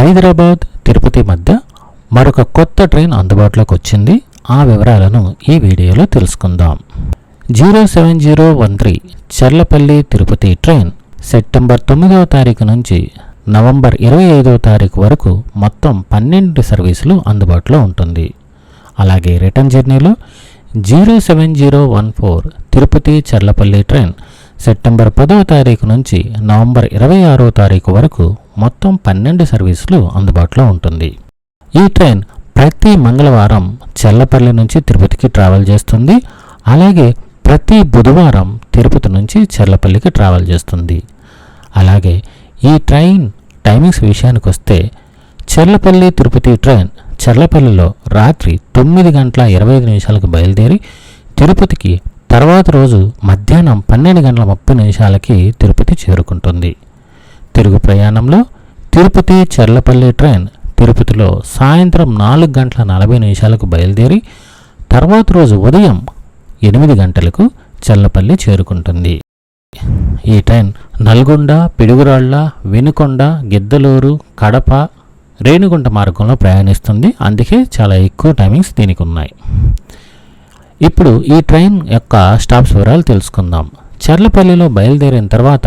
హైదరాబాద్ తిరుపతి మధ్య మరొక కొత్త ట్రైన్ అందుబాటులోకి వచ్చింది. ఆ వివరాలను ఈ వీడియోలో తెలుసుకుందాం. Zero seven zero one three Charlapalli Tirupati train September తొమ్మిదవ తారీఖు నుంచి నవంబర్ ఇరవై ఐదవ తారీఖు వరకు మొత్తం పన్నెండు సర్వీసులు అందుబాటులో ఉంటుంది. అలాగే రిటర్న్ జర్నీలో zero seven zero one four Tirupati Charlapalli train September పదవ తారీఖు నుంచి నవంబర్ ఇరవై ఆరో తారీఖు వరకు మొత్తం పన్నెండు సర్వీసులు అందుబాటులో ఉంటుంది. ఈ ట్రైన్ ప్రతి మంగళవారం చెల్లపల్లి నుంచి తిరుపతికి ట్రావెల్ చేస్తుంది. అలాగే ప్రతి బుధవారం తిరుపతి నుంచి చెర్లపల్లికి ట్రావెల్ చేస్తుంది. అలాగే ఈ ట్రైన్ టైమింగ్స్ విషయానికి వస్తే చర్లపల్లి తిరుపతి ట్రైన్ చర్లపల్లిలో రాత్రి తొమ్మిది గంటల ఇరవై ఐదు నిమిషాలకు బయలుదేరి తిరుపతికి తర్వాత రోజు మధ్యాహ్నం పన్నెండు గంటల ముప్పై నిమిషాలకి తిరుపతి చేరుకుంటుంది. తిరుగు ప్రయాణంలో తిరుపతి చర్లపల్లి ట్రైన్ తిరుపతిలో సాయంత్రం నాలుగు గంటల నలభై నిమిషాలకు బయలుదేరి తర్వాత రోజు ఉదయం ఎనిమిది గంటలకు చల్లపల్లి చేరుకుంటుంది. ఈ ట్రైన్ నల్గొండ పిడుగురాళ్ళ వెనుకొండ గిద్దలూరు కడప రేణిగుంట మార్గంలో ప్రయాణిస్తుంది. అందుకే చాలా ఎక్కువ టైమింగ్స్ దీనికి ఉన్నాయి ఇప్పుడు ఈ ట్రైన్ యొక్క స్టాప్స్ వివరాలు తెలుసుకుందాం. చర్లపల్లిలో బయలుదేరిన తర్వాత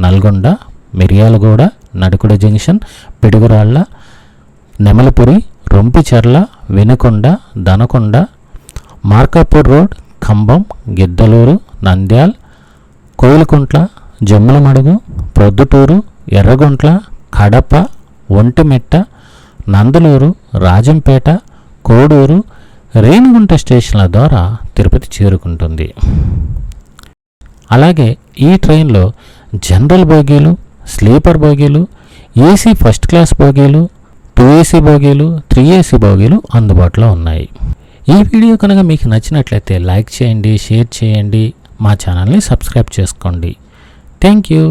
నల్గొండ మిర్యాలగూడ నడుకుడ జంక్షన్ పిడుగురాళ్ళ నెమలపురి రొంపిచెర్ల వెనుకొండ దనకొండ మార్కాపూర్ రోడ్ ఖమ్మం గిద్దలూరు నంద్యాల్ కోయిలకుంట్ల జమ్ములమడుగు ప్రొద్దుటూరు ఎర్రగుంట్ల కడప ఒంటిమిట్ట నందలూరు రాజంపేట కోడూరు రేణిగుంట స్టేషన్ల ద్వారా తిరుపతి చేరుకుంటుంది. అలాగే ఈ ట్రైన్లో జనరల్ బోగీలు స్లీపర్ బోగీలు ఏసీ ఫస్ట్ క్లాస్ బోగీలు టూ ఏసీ బోగీలు త్రీ ఏసీ బోగీలు అందుబాటులో ఉన్నాయి. ఈ వీడియో కనుక మీకు నచ్చినట్లయితే లైక్ చేయండి షేర్ చేయండి మా ఛానల్ని సబ్స్క్రైబ్ చేసుకోండి. Thank you.